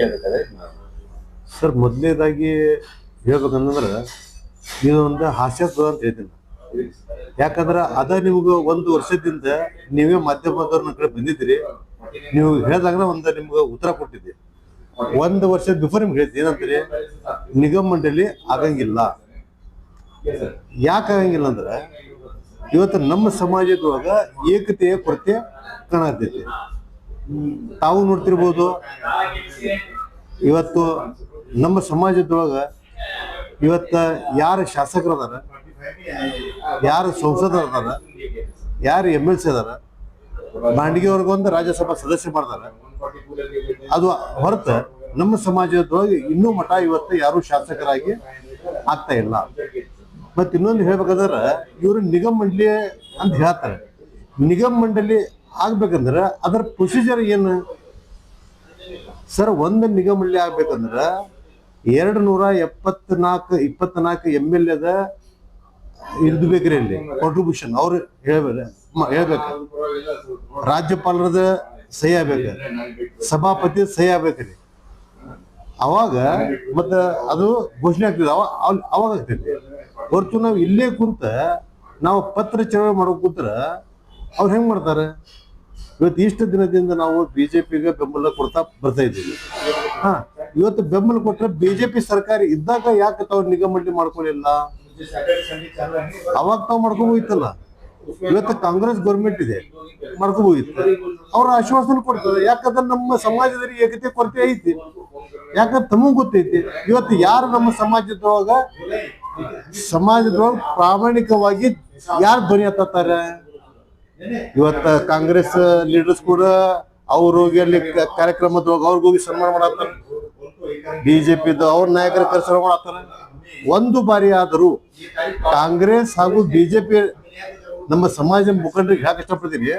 ಕೇಳ್ಬೇಕಾದ್ರೆ sir ಮೊದಲನೇದಾಗಿ ಹೇಳ್ಬೇಕಂತಂದ್ರೆ ಇದು ಒಂದು ಹಾಸ್ಯಾಸ್ಪದ ಅಂತ ಹೇಳ್ತೀನಿ. ಯಾಕಂದ್ರೆ ಅದ ನಿಮ್ಗೆ ಒಂದು ವರ್ಷದಿಂದ ನೀವೇ ಮಾಧ್ಯಮದವ್ರ ಕಡೆ ಬಂದಿದ್ದೀರಿ. ನೀವು ಹೇಳಿದಾಗ ಒಂದು ನಿಮ್ಗೆ ಉತ್ತರ ಕೊಟ್ಟಿದ್ದೆ ಒಂದು ವರ್ಷ ಬಿಫೋರ್ ನಿಮ್ಗೆ ಹೇಳ್ತೀನಿ ಏನಂತೀರಿ? ನಿಗಮ ಮಂಡಳಿ ಆಗಂಗಿಲ್ಲ. ಯಾಕೆ ಆಗಂಗಿಲ್ಲ ಅಂದ್ರೆ, ಇವತ್ತು ನಮ್ಮ ಸಮಾಜದೊಳಗ ಏಕತೆಯ ಕೊರತೆ ಕಾಣತೈತಿ ತಾವು ನೋಡ್ತಿರ್ಬೋದು. ಇವತ್ತು ನಮ್ಮ ಸಮಾಜದೊಳಗ ಇವತ್ತ ಯಾರು ಶಾಸಕರು ಅದಾರ, ಯಾರು ಸಂಸದರು ಅದಾರ, ಯಾರು ಎಂ ಎಲ್ ಸಿ ಅದಾರ ಬಾಂಡಿಗೆವರೆಗೊಂದು ರಾಜ್ಯಸಭಾ ಸದಸ್ಯ ಮಾಡ್ತಾರ ಅದು ಹೊರತು ನಮ್ಮ ಸಮಾಜದೊಳಗೆ ಇನ್ನೂ ಮಠ ಇವತ್ತು ಯಾರು ಶಾಸಕರಾಗಿ ಆಗ್ತಾ ಇಲ್ಲ. ಮತ್ತೆ ಇನ್ನೊಂದು ಹೇಳ್ಬೇಕಾದ್ರೆ ಇವರು ನಿಗಮ ಮಂಡಳಿ ಅಂತ ಹೇಳ್ತಾರೆ. ನಿಗಮ ಮಂಡಳಿ ಆಗ್ಬೇಕಂದ್ರೆ ಅದರ ಪ್ರೊಸೀಜರ್ ಏನು? ಸರ್, ಒಂದು ನಿಗಮ ಆಗ್ಬೇಕಂದ್ರೆ ಎರಡು ನೂರ ಎಪ್ಪತ್ನಾಲ್ಕು, ಇಪ್ಪತ್ನಾಲ್ಕು ಎಂ ಎಲ್ ಎದ ಇರ್ದು ಬೇಕ್ರಿ ಇಲ್ಲಿ ಕಾಂಟ್ರಿಬ್ಯೂಷನ್ ಅವ್ರು ಹೇಳ್ಬೇಕು ಹೇಳ್ಬೇಕು ರಾಜ್ಯಪಾಲರದ ಸಹಿ ಆಗ್ಬೇಕು ಸಭಾಪತಿ ಸಹಿ ಆಗ್ಬೇಕ್ರಿ. ಅವಾಗ ಮತ್ತೆ ಅದು ಘೋಷಣೆ ಆಗ್ತದೆ. ಅವಾಗ ಅವ್- ಅವಾಗ ಆಗ್ತೈತಿ ಹೊರತು ನಾವು ಇಲ್ಲೇ ಕುಂತ ನಾವು ಪತ್ರ ಚಳವಳಿ ಮಾಡೋ ಕೂತ್ರ ಅವ್ರು ಹೆಂಗ್ ಮಾಡ್ತಾರೆ? ಇವತ್ತು ಇಷ್ಟು ದಿನದಿಂದ ನಾವು ಬಿಜೆಪಿಗೆ ಬೆಂಬಲ ಕೊಡ್ತಾ ಬರ್ತಾ ಇದ್ದೀವಿ. ಹಾ, ಇವತ್ತು ಬೆಂಬಲ ಕೊಟ್ರೆ ಬಿಜೆಪಿ ಸರ್ಕಾರ ಇದ್ದಾಗ ಯಾಕೆ ತಾವು ನಿಗಮ ಮಂಡಳಿ ಮಾಡ್ಕೊಳ್ಳಿಲ್ಲ ಅವಾಗ ತಾವು ಮಾಡ್ಕೋಬೋಗಿತ್ತಲ್ಲ ಇವತ್ತು ಕಾಂಗ್ರೆಸ್ ಗೌರ್ಮೆಂಟ್ ಇದೆ ಮಾಡ್ಕೋಬೋಗಿತ್ತು ಅವ್ರ ಆಶ್ವಾಸನೆ ಕೊಡ್ತಾರೆ ಯಾಕಂದ್ರೆ ನಮ್ಮ ಸಮಾಜದಲ್ಲಿ ಏಕತೆ ಕೊರತೆ ಐತಿ? ಯಾಕಂದ್ರೆ ತಮಗ್ ಗೊತ್ತೈತಿ? ಇವತ್ತು ಯಾರು ನಮ್ಮ ಸಮಾಜದೊಳಗ ಸಮಾಜದೊಳಗ ಪ್ರಾಮಾಣಿಕವಾಗಿ ಯಾರು ಧ್ವನಿ ಎತ್ತಾರೆ ಇವತ್ತ ಕಾಂಗ್ರೆಸ್ ಲೀಡರ್ಸ್ ಕೂಡ ಅವ್ರು ಹೋಗಿ ಅಲ್ಲಿ ಕಾರ್ಯಕ್ರಮದ ಕಾರ್ಯಕ್ರಮದೊಳಗ ಅವ್ರಿಗೆ ಹೋಗಿ ಸನ್ಮಾನ ಮಾಡತ್ತಾರ. ಬಿಜೆಪಿದು ಅವ್ರ ನಾಯಕರ ಕರ್ಸನ ಮಾಡತ್ತಾರ. ಒಂದು ಬಾರಿ ಆದರೂ ಕಾಂಗ್ರೆಸ್ ಹಾಗೂ ಬಿಜೆಪಿ ನಮ್ಮ ಸಮಾಜ ಮುಖಂಡರಿಗೆ ಯಾಕೆ ಇಷ್ಟಪಡ್ತೀವಿ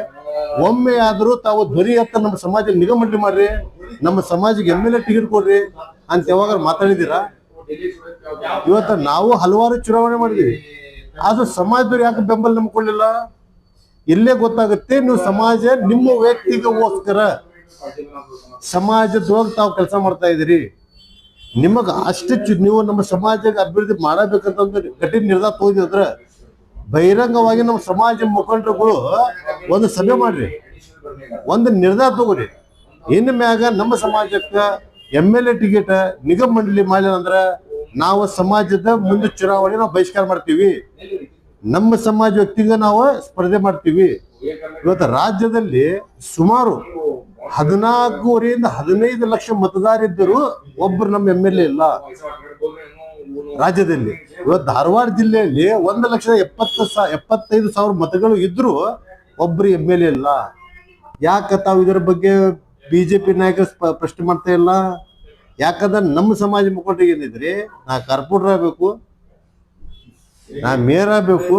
ಒಮ್ಮೆ ಆದರೂ ತಾವು ಧ್ವನಿ ಎತ್ತ ನಮ್ಮ ಸಮಾಜ ನಿಗಮ ಮಂಡಳಿ ಮಾಡ್ರಿ. ನಮ್ಮ ಸಮಾಜಕ್ಕೆ ಎಂ ಎಲ್ ಎ ಟಿಕೆಟ್ ಕೊಡ್ರಿ ಅಂತ ಯಾವಾಗ ಮಾತಾಡಿದ್ದೀರಾ? ಇವತ್ತ ನಾವು ಹಲವಾರು ಚುನಾವಣೆ ಮಾಡಿದೀವಿ. ಆದ್ರೂ ಸಮಾಜದವ್ರು ಯಾಕೆ ಬೆಂಬಲ ನಮ್ಗೆ ಕೊಡ್ಲಿಲ್ಲ? ಇಲ್ಲೇ ಗೊತ್ತಾಗುತ್ತೆ, ನೀವು ಸಮಾಜ ನಿಮ್ಮ ವ್ಯಕ್ತಿಗೋಸ್ಕರ. ಸಮಾಜದೊಳಗೆ ತಾವು ಕೆಲಸ ಮಾಡ್ತಾ ಇದ್ದೀರಿ. ನಿಮಗ ಅಷ್ಟು ನೀವು ನಮ್ಮ ಸಮಾಜಕ್ಕೆ ಅಭಿವೃದ್ಧಿ ಮಾಡಬೇಕಂತಂದ್ರೆ ಕಠಿಣ ನಿರ್ಧಾರ ಅಂದ್ರೆ, ಬಹಿರಂಗವಾಗಿ ನಮ್ಮ ಸಮಾಜ ಮುಖಂಡರುಗಳು ಒಂದು ಸಭೆ ಮಾಡ್ರಿ. ಒಂದು ನಿರ್ಧಾರ ತಗೋರಿ ಇನ್ನು ಮ್ಯಾಗ ನಮ್ಮ ಸಮಾಜಕ್ಕೆ ಎಂ ಎಲ್ ಎ ಟಿಕೆಟ್ ನಿಗಮ ಮಂಡಳಿ ಮಾಡಿಲ್ಲ ಅಂದ್ರೆ, ನಾವು ಸಮಾಜದ ಮುಂದೆ ಚುನಾವಣೆ ನಾವು ಬಹಿಷ್ಕಾರ ಮಾಡ್ತೀವಿ. ನಮ್ಮ ಸಮಾಜ ವ್ಯಕ್ತಿಗೆ ನಾವು ಸ್ಪರ್ಧೆ ಮಾಡ್ತೀವಿ. ಇವತ್ತು ರಾಜ್ಯದಲ್ಲಿ ಸುಮಾರು ಹದಿನಾಲ್ಕೂವರೆಯಿಂದ ಹದಿನೈದು ಲಕ್ಷ ಮತದಾರಿದ್ದರು ಒಬ್ರು ನಮ್ಮ ಎಂ ಎಲ್ ಎ ಇಲ್ಲ. ರಾಜ್ಯದಲ್ಲಿ ಇವತ್ತು ಧಾರವಾಡ ಜಿಲ್ಲೆಯಲ್ಲಿ ಒಂದು ಲಕ್ಷದ ಎಪ್ಪತ್ತು ಸಾ, ಎಪ್ಪತ್ತೈದು ಸಾವಿರ ಮತಗಳು ಇದ್ರು ಒಬ್ರು ಎಂ ಎಲ್ ಎ ಇಲ್ಲ. ಯಾಕೆ ತಾವು ಇದರ ಬಗ್ಗೆ ಬಿಜೆಪಿ ನಾಯಕರು ಸ್ಪ- ಪ್ರಶ್ನೆ ಮಾಡ್ತಾ ಇಲ್ಲ? ಯಾಕಂದ್ರೆ ನಮ್ಮ ಸಮಾಜ ಮುಖಂಡರಿಗೆ ಏನಿದ್ರಿ? ನಾ ಕಾರ್ಪೊರೇಟರ್ ಆಗ್ಬೇಕು. ನಾ ಮೇಯರ್ ಆಗ್ಬೇಕು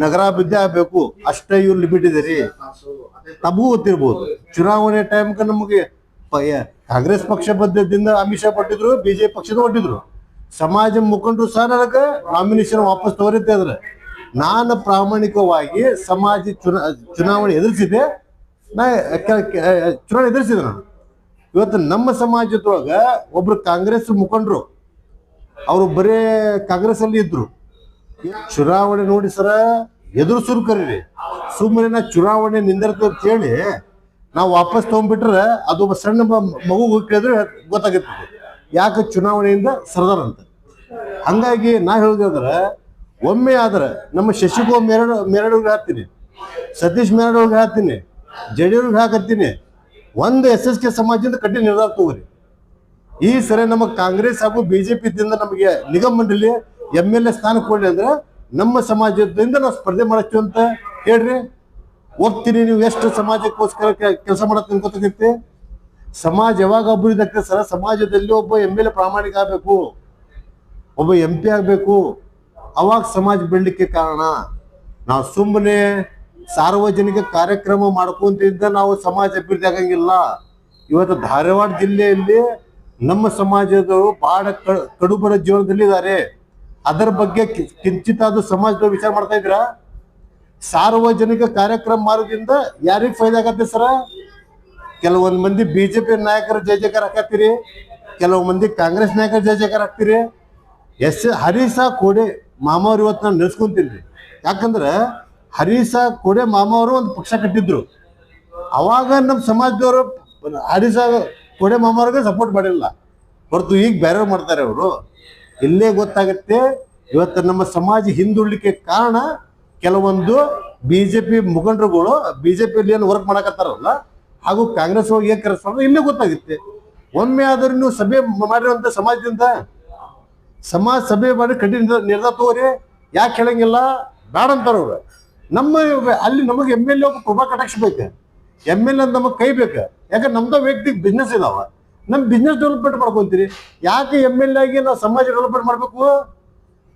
ನಗರಾಭಿವೃದ್ಧಿ ಆಗ್ಬೇಕು, ಅಷ್ಟೇ ಇವ್ರು ಲಿಮಿಟ್ ಇದೆ ರೀ. ತಮಗೂ ಗೊತ್ತಿರ್ಬೋದು. ಚುನಾವಣೆ ಟೈಮ್ಗೆ ನಮಗೆ ಕಾಂಗ್ರೆಸ್ ಪಕ್ಷ ಬದ್ಧದಿಂದ ಅಮಿತ್ ಶಾ ಪಟ್ಟಿದ್ರು ಬಿಜೆಪಿ ಪಕ್ಷದ ಹೊಟ್ಟಿದ್ರು ಸಮಾಜ ಮುಖಂಡರು ಸಹ ನನಗೆ ನಾಮಿನೇಷನ್ ವಾಪಸ್ ತೋರಿದ್ದೆ ಆದ್ರೆ. ನಾನು ಪ್ರಾಮಾಣಿಕವಾಗಿ ಸಮಾಜ ಚುನಾ, ಚುನಾವಣೆ ಎದುರಿಸಿದೆ ನಾ ಚುನಾವಣೆ ಎದುರಿಸಿದೆ ನಾನು. ಇವತ್ತು ನಮ್ಮ ಸಮಾಜದೊಳಗ ಒಬ್ರು ಕಾಂಗ್ರೆಸ್ ಮುಖಂಡರು, ಅವರು ಬರೇ ಕಾಂಗ್ರೆಸ್ ಅಲ್ಲಿ ಇದ್ರು. ಚುನಾವಣೆ ನೋಡಿ ಸರ, ಎದುರು ಕರೀರಿ ಸುಮ್ಮನೆ ನಾ ಚುನಾವಣೆ ನಿಂದಿರ್ತು ಅಂತ ಹೇಳಿ ನಾವು ವಾಪಸ್ ತಗೊಂಡ್ಬಿಟ್ರೆ ಅದು ಸಣ್ಣ ಮ- ಮಗು ಕೇಳಿದ್ರೆ ಗೊತ್ತಾಗುತ್ತೆ. ಯಾಕೆ ಚುನಾವಣೆಯಿಂದ ಸರದಾರ ಅಂತ? ಹಂಗಾಗಿ ನಾ ಹೇಳೋದಾದ್ರೆ ಒಮ್ಮೆ ಆದ್ರೆ ನಮ್ಮ ಶಶಿಕೋ ಮೇರಡ್ ಮೇರಡವ್ರಿಗೆ ಹಾಕ್ತೀನಿ. ಸತೀಶ್ ಮೇರಡವ್ರಿಗೆ ಹಾಕ್ತೀನಿ. ಜಡಿಯವ್ರಿಗೆ ಹಾಕತ್ತೀನಿ. ಒಂದು ಎಸ್ ಎಸ್ ಕೆ ಸಮಾಜದಿಂದ ಕಟ್ಟಿ ನಿರ್ಧಾರ ತಗೋರಿ. ಈ ಸರಿ ನಮಗೆ ಕಾಂಗ್ರೆಸ್ ಹಾಗೂ ಬಿಜೆಪಿ ನಮಗೆ ನಿಗಮ ಮಂಡಳಿ ಎಂ ಎಲ್ ಎ ಸ್ಥಾನ ಕೊಡ್ಲಿ ಅಂದ್ರೆ ನಮ್ಮ ಸಮಾಜದಿಂದ ನಾವು ಸ್ಪರ್ಧೆ ಮಾಡತ್ತೀವಿ ಅಂತ ಹೇಳ್ರಿ. ಹೋಗ್ತೀನಿ ನೀವು ಎಷ್ಟು ಸಮಾಜಕ್ಕೋಸ್ಕರ ಕೆಲಸ ಮಾಡತ್ತೀನಿ ಗೊತ್ತಾಗೈತಿ. ಸಮಾಜ ಯಾವಾಗ ಅಭಿವೃದ್ಧಿ ಆಗ್ತದೆ ಸರ್? ಸಮಾಜದಲ್ಲಿ ಒಬ್ಬ ಎಂ ಎಲ್ ಎ ಪ್ರಾಮಾಣಿಕ ಆಗ್ಬೇಕು. ಒಬ್ಬ ಎಂ ಪಿ ಆಗ್ಬೇಕು. ಅವಾಗ ಸಮಾಜ ಬೆಳಲಿಕ್ಕೆ ಕಾರಣ. ನಾವು ಸುಮ್ಮನೆ ಸಾರ್ವಜನಿಕ ಕಾರ್ಯಕ್ರಮ ಮಾಡ್ಕೊಂತಿದ್ದ ನಾವು ಸಮಾಜ ಅಭಿವೃದ್ಧಿ ಆಗಂಗಿಲ್ಲ. ಇವತ್ತು ಧಾರವಾಡ ಜಿಲ್ಲೆಯಲ್ಲಿ ನಮ್ಮ ಸಮಾಜದವರು ಬಹಳ ಕಡುಬರ ಕಡುಬಡ ಜೀವನದಲ್ಲಿ ಇದ್ದಾರೆ ಅದರ ಬಗ್ಗೆ ಕಿಂಚಿತ ಅದು ಸಮಾಜದ ವಿಚಾರ ಮಾಡ್ತಾ ಇದ್ರ ಸಾರ್ವಜನಿಕ ಕಾರ್ಯಕ್ರಮ ಮಾಡೋದ್ರಿಂದ ಯಾರಿಗೆ ಫೈದಾ ಆಗತ್ತೆ ಸರ? ಕೆಲವೊಂದ್ ಮಂದಿ ಬಿಜೆಪಿ ನಾಯಕರ ಜಯ ಜಯಕಾರ ಹಾಕತ್ತೀರಿ ಕೆಲವು ಮಂದಿ ಕಾಂಗ್ರೆಸ್ ನಾಯಕರ ಜಯ ಜಯಕಾರ ಹಾಕ್ತೀರಿ. ಎಸ್ ಹರೀಶ ಕೋಡೆ ಮಾಮವ್ರು ಇವತ್ತು ನಾನು ನೆನೆಸ್ಕೊಂತೀನಿ. ಯಾಕಂದ್ರೆ ಹರೀಶ ಕೋಡೆ ಮಾಮವರು ಒಂದು ಪಕ್ಷ ಕಟ್ಟಿದ್ರು. ಅವಾಗ ನಮ್ಮ ಸಮಾಜದವರು ಹರೀಶ ಕೋಡೆ ಮಾಮವ್ರಿಗೆ ಸಪೋರ್ಟ್ ಮಾಡಿಲ್ಲ. ಹೊರತು ಈಗ ಬೇರೆ ಮಾಡ್ತಾರೆ ಅವರು. ಇಲ್ಲೇ ಗೊತ್ತಾಗುತ್ತೆ. ಇವತ್ತು ನಮ್ಮ ಸಮಾಜ ಹಿಂದುಳಿಕೆ ಕಾರಣ ಕೆಲವೊಂದು ಬಿಜೆಪಿ ಮುಖಂಡರುಗಳು, ಬಿಜೆಪಿಯಲ್ಲಿ ಏನು ವರ್ಕ್ ಮಾಡಕತ್ತಾರಲ್ಲ, ಹಾಗೂ ಕಾಂಗ್ರೆಸ್ ಹೋಗಿ ಏನ್ ಕರೆಸ್ತಾರೆ ಇಲ್ಲೇ ಗೊತ್ತಾಗುತ್ತೆ. ಒಮ್ಮೆ ಆದ್ರೂ ನೀವು ಸಭೆ ಮಾಡಿರುವಂತ ಸಮಾಜದಿಂದ, ಸಮಾಜ ಸಭೆ ಮಾಡಿ ಕಠಿಣ ನಿರ್ಧಾರ- ತಗೋರಿ. ಯಾಕೆ ಹೇಳಂಗಿಲ್ಲ? ಬೇಡ ಅಂತಾರ ಅವ್ರು. ನಮ್ಮ ಅಲ್ಲಿ ನಮಗೆ ಎಂ ಎಲ್ ಎ ಕೃಪಾ ಕಟಾಕ್ಷ ಬೇಕು. ಎಂ ಎಲ್ ಎ ನಮಗೆ ಕೈ ಬೇಕು. ಯಾಕಂದ್ರೆ ನಮ್ದು ವ್ಯಕ್ತಿ ಬಿಸ್ನೆಸ್ ಇದಾವ. ನಮ್ಮ ಬಿಸ್ನೆಸ್ ಡೆವಲಪ್ಮೆಂಟ್ ಮಾಡ್ಕೊಂತೀರಿ. ಯಾಕೆ ಎಂ ಎಲ್ ಆಗಿ ನಾವು ಸಮಾಜ ಡೆವಲಪ್ಮೆಂಟ್ ಮಾಡ್ಬೇಕು?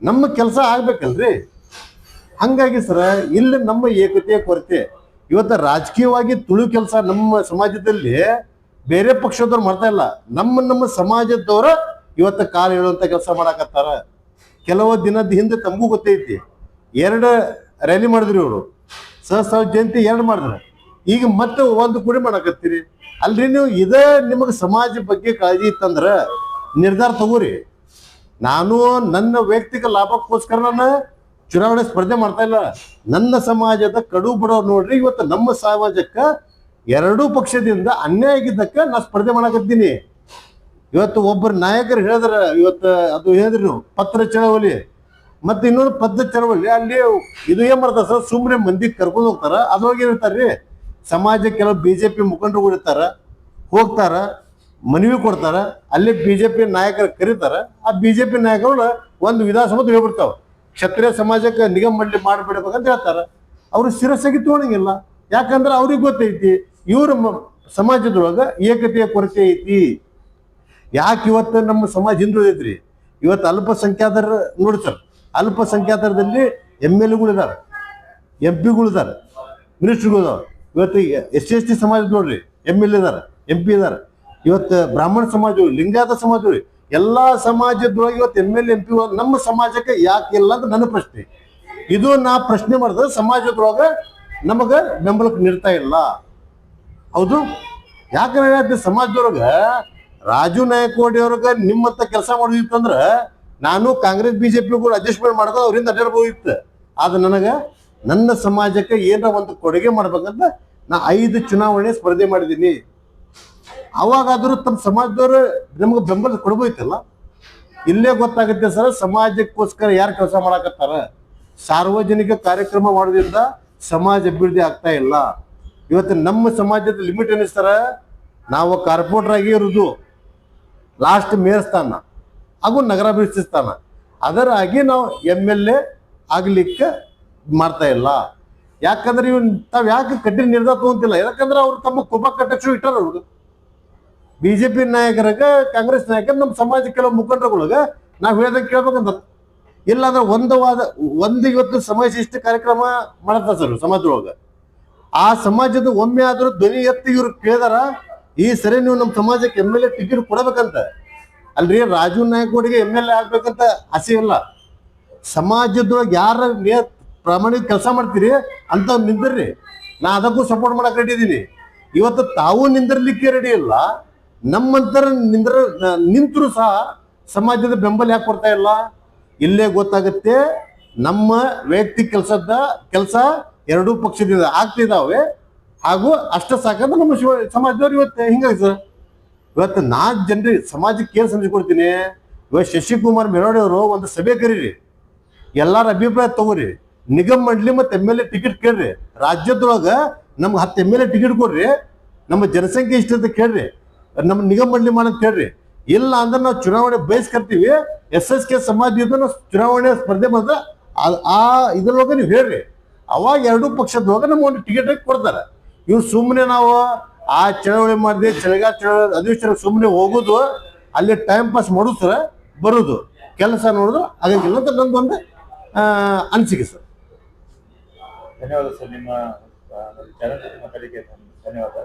ನಮ್ಮ ಕೆಲಸ ಆಗ್ಬೇಕಲ್ರಿ. ಹಂಗಾಗಿ ಸರ, ಇಲ್ಲಿ ನಮ್ಮ ಏಕತೆಯ ಕೊರತೆ. ಇವತ್ತು ರಾಜಕೀಯವಾಗಿ ತುಳು ಕೆಲಸ ನಮ್ಮ ಸಮಾಜದಲ್ಲಿ ಬೇರೆ ಪಕ್ಷದವ್ರು ಮಾಡ್ತಾ ಇಲ್ಲ. ನಮ್ಮ ನಮ್ಮ ಸಮಾಜದವ್ರ ಇವತ್ತು ಕಾಲು ಹೇಳುವಂತ ಕೆಲಸ ಮಾಡಾಕತ್ತಾರ. ಕೆಲವು ದಿನದ ಹಿಂದೆ ತಮಗೂ ಗೊತ್ತೈತಿ. ಎರಡು ರ್ಯಾಲಿ ಮಾಡಿದ್ರಿ ಇವರು. ಸಹಸ್ರ ಜಯಂತಿ ಎರಡು ಮಾಡಿದ್ರು. ಈಗ ಮತ್ತೆ ಒಂದು ಕುಡಿ ಮಾಡಕತ್ತೀರಿ. ಅಲ್ರಿ ನೀವು ಇದೇ ನಿಮಗೆ ಸಮಾಜ ಬಗ್ಗೆ ಕಾಳಜಿ ಇತ್ತಂದ್ರ ನಿರ್ಧಾರ ತಗೋರಿ. ನಾನು ನನ್ನ ವೈಯಕ್ತಿಕ ಲಾಭಕ್ಕೋಸ್ಕರ ನಾನು ಚುನಾವಣೆ ಸ್ಪರ್ಧೆ ಮಾಡ್ತಾ ಇಲ್ಲ. ನನ್ನ ಸಮಾಜದ ಕಡು ಬಡವ್ರು ನೋಡ್ರಿ, ಇವತ್ತು ನಮ್ಮ ಸಮಾಜಕ್ಕ ಎರಡೂ ಪಕ್ಷದಿಂದ ಅನ್ಯಾಯ ಆಗಿದ್ದಕ್ಕ ನಾ ಸ್ಪರ್ಧೆ ಮಾಡಕತ್ತೀನಿ. ಇವತ್ತು ಒಬ್ಬರು ನಾಯಕರು ಹೇಳಿದ್ರ, ಇವತ್ತು ಅದು ಹೇಳಿದ್ರಿ ನೀವು, ಪತ್ರ ಚಳವಳಿ. ಮತ್ತೆ ಇನ್ನೊಂದು ಪದ್ಧ ಚಳವಳಿ, ಅಲ್ಲಿ ಇದು ಏನ್ ಮಾಡ್ತಾರ ಸರ್ ಸುಮ್ಮನೆ ಮಂದಿ ಕರ್ಕೊಂಡು ಹೋಗ್ತಾರ, ಅದ್ರೊಳಗೆ ಇರ್ತಾರ್ರಿ ಸಮಾಜ ಕೆಲವು ಬಿ ಜೆ ಪಿ ಮುಖಂಡರು ಇರ್ತಾರ, ಹೋಗ್ತಾರ, ಮನವಿ ಕೊಡ್ತಾರ, ಅಲ್ಲಿ ಬಿ ಜೆ ಪಿ ನಾಯಕರು ಕರೀತಾರ, ಆ ಬಿ ಜೆ ಪಿ ನಾಯಕರು ಒಂದು ವಿಧಾನಸಭೆ ಹೇಳ್ಬಿಡ್ತಾವ ಕ್ಷತ್ರಿಯ ಸಮಾಜಕ್ಕೆ ನಿಗಮ ಮಂಡಳಿ ಮಾಡಿಬಿಡ್ಬೇಕಂತ ಹೇಳ್ತಾರ. ಅವರು ಶಿರಸ್ಸಾಗಿ ತೋಣಂಗಿಲ್ಲ. ಯಾಕಂದ್ರೆ ಅವ್ರಿಗೆ ಗೊತ್ತೈತಿ, ಇವ್ರ ಸಮಾಜದೊಳಗ ಏಕತೆಯ ಕೊರತೆ ಐತಿ. ಯಾಕೆ ಇವತ್ತು ನಮ್ಮ ಸಮಾಜ ಹಿಂದುಳಿದೈತ್ರಿ? ಇವತ್ತು ಅಲ್ಪಸಂಖ್ಯಾತರ ನೋಡಿ ಸರ್, ಅಲ್ಪಸಂಖ್ಯಾತರದಲ್ಲಿ ಎಂ ಎಲ್ ಎಗಳಿದ್ದಾರೆ ಎಂ ಪಿಗಳಿದ್ದಾರೆ ಮಿನಿಸ್ಟ್ರಿಗಳಿದಾವೆ ಇವತ್ತು ಎಸ್ ಸಿ ಎಸ್ ಟಿ ಸಮಾಜ ನೋಡ್ರಿ ಎಂ ಎಲ್ ಎದಾರ ಎಂ ಪಿ ಇದಾರ. ಇವತ್ತು ಬ್ರಾಹ್ಮಣ ಸಮಾಜ ಲಿಂಗಾಯತ ಸಮಾಜ ಎಲ್ಲಾ ಸಮಾಜದೊಳಗೆ ಇವತ್ತು ಎಂ ಎಲ್ ಎಂ ಪಿ ನಮ್ಮ ಸಮಾಜಕ್ಕೆ ಯಾಕೆ ಇಲ್ಲ ಅಂತ ನನ್ನ ಪ್ರಶ್ನೆ. ಇದು ನಾ ಪ್ರಶ್ನೆ ಮಾಡಿದ್ರೆ ಸಮಾಜದೊಳಗೆ ನಮಗೆ ಬೆಂಬಲಕ್ಕೆ ನೀಡ್ತಾ ಇಲ್ಲ. ಹೌದು? ಯಾಕಂದ್ರೆ ಸಮಾಜದೊಳಗೆ ರಾಜು ನಾಯಕವಾಡಿ ಅವ್ರಿಗೆ ನಿಮ್ಮಂತ ಕೆಲಸ ಮಾಡೋದಿತ್ತಂದ್ರ ನಾನು ಕಾಂಗ್ರೆಸ್, ಬಿಜೆಪಿ ಕೂಡ ಅಡ್ಜಸ್ಟ್ಮೆಂಟ್ ಮಾಡ್ಕೊಂಡು ಅವರಿಂದ ಅಡ್ಡಾಡ್ಬೋದಿತ್ತು ಆದ್ರೆ ನನಗೆ ನನ್ನ ಸಮಾಜಕ್ಕೆ ಏನೋ ಒಂದು ಕೊಡುಗೆ ಮಾಡ್ಬೇಕಂತ ನಾ ಐದು ಚುನಾವಣೆ ಸ್ಪರ್ಧೆ ಮಾಡಿದ್ದೀನಿ. ಅವಾಗಾದರೂ ತಮ್ಮ ಸಮಾಜದವರು ನಮಗೆ ಬೆಂಬಲ ಕೊಡ್ಬೋಯ್ತಲ್ಲ ಇಲ್ಲೇ ಗೊತ್ತಾಗುತ್ತೆ ಸರ್, ಸಮಾಜಕ್ಕೋಸ್ಕರ ಯಾರು ಕೆಲಸ ಮಾಡಕತ್ತಾರ? ಸಾರ್ವಜನಿಕ ಕಾರ್ಯಕ್ರಮ ಮಾಡೋದ್ರಿಂದ ಸಮಾಜ ಅಭಿವೃದ್ಧಿ ಆಗ್ತಾ ಇಲ್ಲ. ಇವತ್ತು ನಮ್ಮ ಸಮಾಜದ ಲಿಮಿಟ್ ಏನಿಸ್ತಾರ ನಾವು ಕಾರ್ಪೊರೇಟರ್ ಆಗಿ ಇರುದು. ಲಾಸ್ಟ್ ಮೇಯರ್ ಸ್ಥಾನ, ಹಾಗೂ ನಗರಾಭಿವೃದ್ಧಿ ಸ್ಥಾನ. ಅದರಾಗಿ ನಾವು ಎಂ ಎಲ್ ಎ ಆಗ್ಲಿಕ್ಕೆ ಮಾಡ್ತಾ ಇಲ್ಲ. ಯಾಕಂದ್ರೆ ಇವ್ ತಾವ್ ಯಾಕೆ ಕಠಿಣ ನಿರ್ಧಾರ ತಗೊಂತಿಲ್ಲ ಯಾಕಂದ್ರೆ ಅವ್ರು ತಮ್ಮ ಕುಪ ಕಟ್ಟಚ್ಚು ಇಟ್ಟಾರ ಅವ್ರಿಗೆ ಬಿಜೆಪಿ ನಾಯಕರಾಗ, ಕಾಂಗ್ರೆಸ್ ನಾಯಕರ ನಮ್ಮ ಸಮಾಜ ಕೆಲವು ಮುಖಂಡರುಗಳಾಗ ನಾವು ಹೇಳ್ದಂಗೆ ಕೇಳ್ಬೇಕಂತ ಇಲ್ಲ ಅಂದ್ರೆ ಒಂದು ವಾದ, ಒಂದು ಇವತ್ತು ಸಮಾಜ ಶಿಷ್ಟ ಕಾರ್ಯಕ್ರಮ ಮಾಡತ್ತ ಸರ್ ಸಮಾಜದೊಳಗ. ಆ ಸಮಾಜದ ಒಮ್ಮೆ ಆದ್ರೂ ಧ್ವನಿ ಎತ್ತಿ ಇವ್ರು ಕೇಳಿದಾರ, ಈ ಸರಿ ನೀವು ನಮ್ಮ ಸಮಾಜಕ್ಕೆ ಎಂ ಎಲ್ ಎ ಟಿಕೆಟ್ ಕೊಡಬೇಕಂತ. ಅಲ್ರಿ ರಾಜೀವ್ ನಾಯಕ್ ಅವರಿಗೆ ಎಂ ಎಲ್ ಎ ಆಗ್ಬೇಕಂತ ಆಸೆ ಇಲ್ಲ. ಸಮಾಜದೊಳಗೆ ಯಾರ ಪ್ರಾಮಾಣಿಕ ಕೆಲಸ ಮಾಡ್ತೀರಿ ಅಂತ ನಿಂದಿರ್ರಿ ನಾ ಅದಕ್ಕೂ ಸಪೋರ್ಟ್ ಮಾಡಕ್ ರೆಡಿ ಇದೀನಿ. ಇವತ್ತು ತಾವು ನಿಂದಿರ್ಲಿಕ್ಕೆ ರೆಡಿ ಇಲ್ಲ. ನಮ್ಮಂತರ ನಿಂದ್ರ, ನಿಂತರು ಸಹ ಸಮಾಜದ ಬೆಂಬಲ ಯಾಕೆ ಕೊಡ್ತಾ ಇಲ್ಲ? ಇಲ್ಲೇ ಗೊತ್ತಾಗುತ್ತೆ ನಮ್ಮ ವೈಯಕ್ತಿಕ ಕೆಲಸದ, ಕೆಲಸ ಎರಡೂ ಪಕ್ಷದಿಂದ ಆಗ್ತಿದಾವೆ. ಹಾಗೂ ಅಷ್ಟ ಸಾಕಂದ್ರೆ ನಮ್ಮ ಶಿವ, ಸಮಾಜದವ್ರು ಇವತ್ತು ಹಿಂಗಾಗಿ ಸರ್. ಇವತ್ತು ನಾ ಜನರಿಗೆ ಸಮಾಜಕ್ಕೆ ಏನು ಸಂದೇಶ ಕೊಡ್ತೀನಿ? ಇವತ್ತು ಶಶಿಕುಮಾರ್ ಮೆರವಡೆ ಅವರು ಒಂದು ಸಭೆ ಕರೀರಿ. ಎಲ್ಲಾರ ಅಭಿಪ್ರಾಯ ತಗೋರಿ. ನಿಗಮ್ ಮಂಡಳಿ ಮತ್ತೆ ಎಂ ಎಲ್ ಎ ಟಿಕೆಟ್ ಕೇಳ್ರಿ. ರಾಜ್ಯದೊಳಗ ನಮ್ಗೆ ಹತ್ತು ಎಂ ಎಲ್ ಎ ಟಿಕೆಟ್ ಕೊಡ್ರಿ. ನಮ್ಮ ಜನಸಂಖ್ಯೆ ಇಷ್ಟ ಅಂತ ಕೇಳ್ರಿ. ನಮ್ಮ ನಿಗಮ ಮಂಡಳಿ ಮಾಡಂತ ಕೇಳ್ರಿ. ಇಲ್ಲ ಅಂದ್ರೆ ನಾವು ಚುನಾವಣೆ ಬಯಸ್ಕರ್ತೀವಿ ಎಸ್ ಎಸ್ ಕೆ ನಾವು ಚುನಾವಣೆ ಸ್ಪರ್ಧೆ ಮಾತ್ರ ಆ- ಇದ್ರೊಳಗೆ ನೀವು ಹೇಳ್ರಿ. ಅವಾಗ ಎರಡೂ ಪಕ್ಷದೊಳಗೆ ನಮ್ಗೆ ಒಂದು ಟಿಕೆಟ್ ಕೊಡ್ತಾರೆ. ಇವ್ರು ಸುಮ್ಮನೆ ನಾವು ಆ ಚಳವಳಿ ಮಾಡಿದೆ ಚಳಿಗಾಲ ಚಳವಳಿ ಅಧಿವೇಶನ ಸುಮ್ಮನೆ ಹೋಗೋದು ಅಲ್ಲಿ ಟೈಮ್ ಪಾಸ್ ಮಾಡೋದು ಬರೋದು. ಕೆಲಸ ನೋಡಿದ್ರು ಆಗಂಗಿಲ್ಲ ಅಂತ ಆ, ಅನಿಸಿಕೆ ಸರ್. ಧನ್ಯವಾದ ಸರ್ ನಿಮ್ಮ ಚಾನಲ್ ಮಾತಾಡಿಕೆ ಧನ್ಯವಾದ.